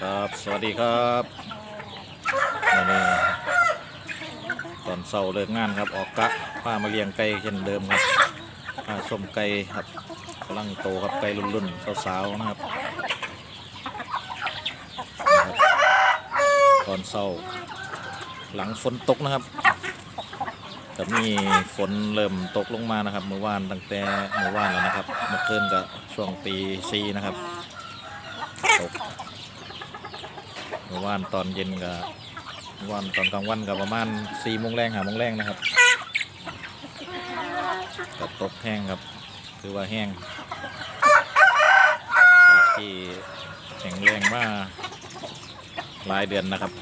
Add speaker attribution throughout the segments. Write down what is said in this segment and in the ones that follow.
Speaker 1: ครับ สวัสดีครับวันนี้ตอนเสาร์เลิกงานครับ ออกกะพามาเลี้ยงไก่เช่นเดิมครับพาชมไก่ครับกำลังโตครับไก่รุ่นๆสาวๆนะครับ ตอนเสาร์หลังฝนตกนะครับจะมีฝนเริ่มตกลงมานะครับ เมื่อวานตั้งแต่เมื่อวานแล้วนะครับเมื่อคืนก็ช่วงตีซีนะครับตก มื่อวานตอนเย็นกับวานตอนกลางวันกับประมาณสี่โมงแรงหาโมงแรงนะครับกับตกแห้งครับคือว่าแห้งกที่แข็งแรงมาหลายเดือนนะครับ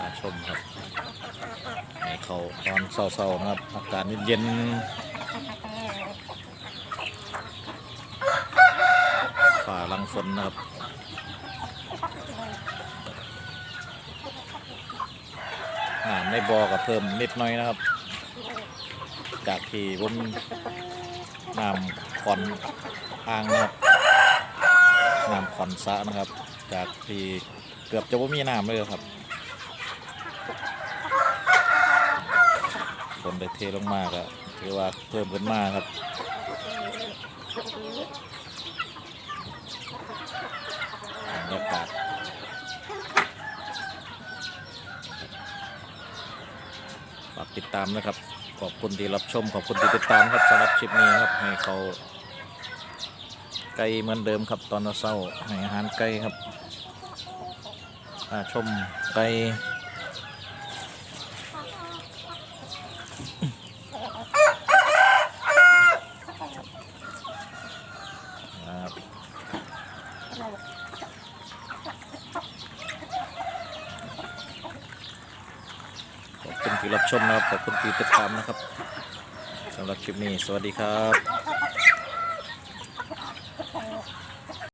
Speaker 1: มาชมครับ เขาตอนเศร้าๆนะครับ อากาศเย็นฝ่าลังฝนนะครับน้ำในบ่อก็เพิ่มนิดน่อยนะครับ จากที่ผมน้ำขอนอ่างนะครับน้ำขอนสะนะครับ จากที่เกือบจะไม่มีน้ำเลยครับ ฝนได้ เทลงมาก็ถือว่าเพิ่มขึ้นมากครับบรรยากาศฝากติดตามนะครับ ขอบคุณที่รับชม ขอบคุณที่ติดตามครับสำหรับคลิปนี้ครับ ให้เขาไก่เหมือนเดิมครับตอนเช้าให้อาหารไก่ครับชมไก่ ครับ ขอบคุณที่รับชมนะครับ ขอบคุณที่ติดตามนะครับสำหรับคลิปนี้ สวัสดีครับ